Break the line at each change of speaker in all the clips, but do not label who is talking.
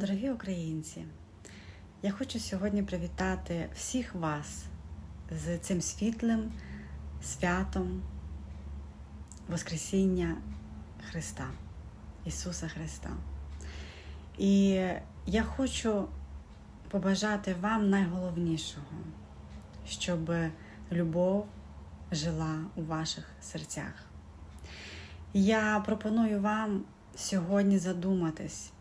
Дорогі українці, я хочу сьогодні привітати всіх вас з цим світлим святом Воскресіння Христа, Ісуса Христа. І я хочу побажати вам найголовнішого, щоб любов жила у ваших серцях. Я пропоную вам сьогодні задуматись.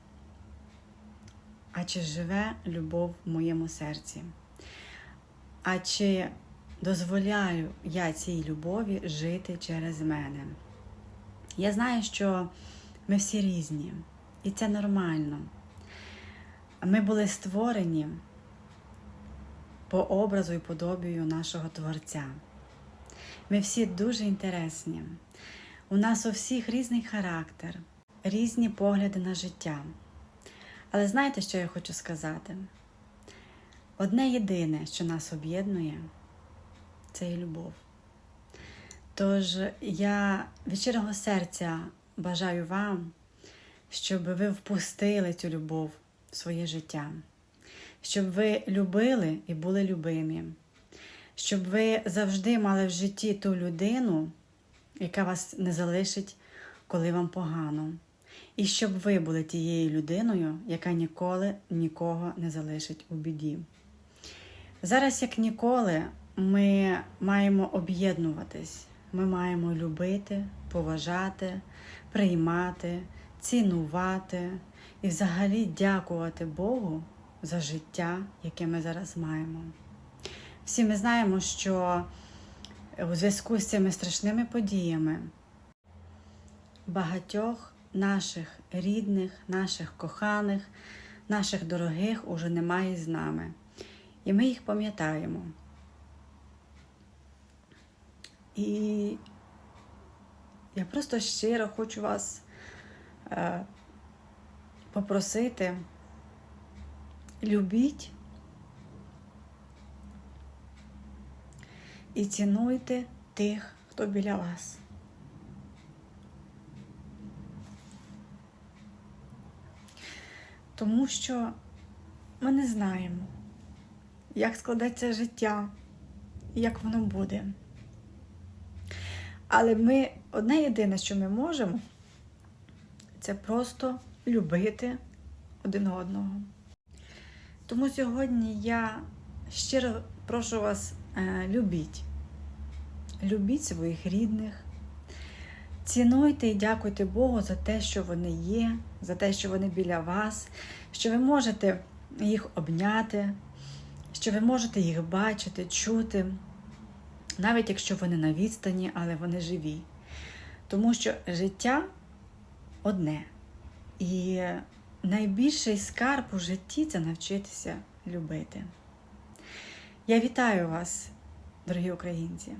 А чи живе любов в моєму серці? А чи дозволяю я цій любові жити через мене? Я знаю, що ми всі різні, і це нормально. Ми були створені по образу і подобію нашого Творця. Ми всі дуже інтересні. У нас у всіх різний характер, різні погляди на життя. Але знаєте, що я хочу сказати? Одне єдине, що нас об'єднує, це і любов. Тож я від щирого серця бажаю вам, щоб ви впустили цю любов в своє життя, щоб ви любили і були любимі, щоб ви завжди мали в житті ту людину, яка вас не залишить, коли вам погано. І щоб ви були тією людиною, яка ніколи нікого не залишить у біді. Зараз, як ніколи, ми маємо об'єднуватись, ми маємо любити, поважати, приймати, цінувати і взагалі дякувати Богу за життя, яке ми зараз маємо. Всі ми знаємо, що у зв'язку з цими страшними подіями багатьох наших рідних, наших коханих, наших дорогих уже немає з нами. І ми їх пам'ятаємо. І я просто щиро хочу вас е, попросити, любіть і цінуйте тих, хто біля вас. Тому що ми не знаємо, як складеться життя, як воно буде. Але ми одне єдине, що ми можемо, це просто любити один одного. Тому сьогодні я щиро прошу вас е, любіть. Любіть своїх рідних. Цінуйте і дякуйте Богу за те, що вони є, за те, що вони біля вас, що ви можете їх обняти, що ви можете їх бачити, чути, навіть якщо вони на відстані, але вони живі. Тому що життя одне. І найбільший скарб у житті це навчитися любити. Я вітаю вас, дорогі українці,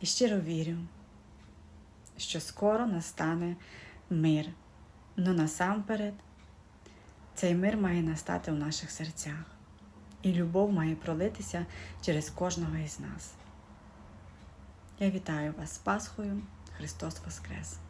і щиро вірю що скоро настане мир. Ну насамперед, цей мир має настати у наших серцях, і любов має пролитися через кожного із нас. Я вітаю вас з Пасхою, Христос Воскрес!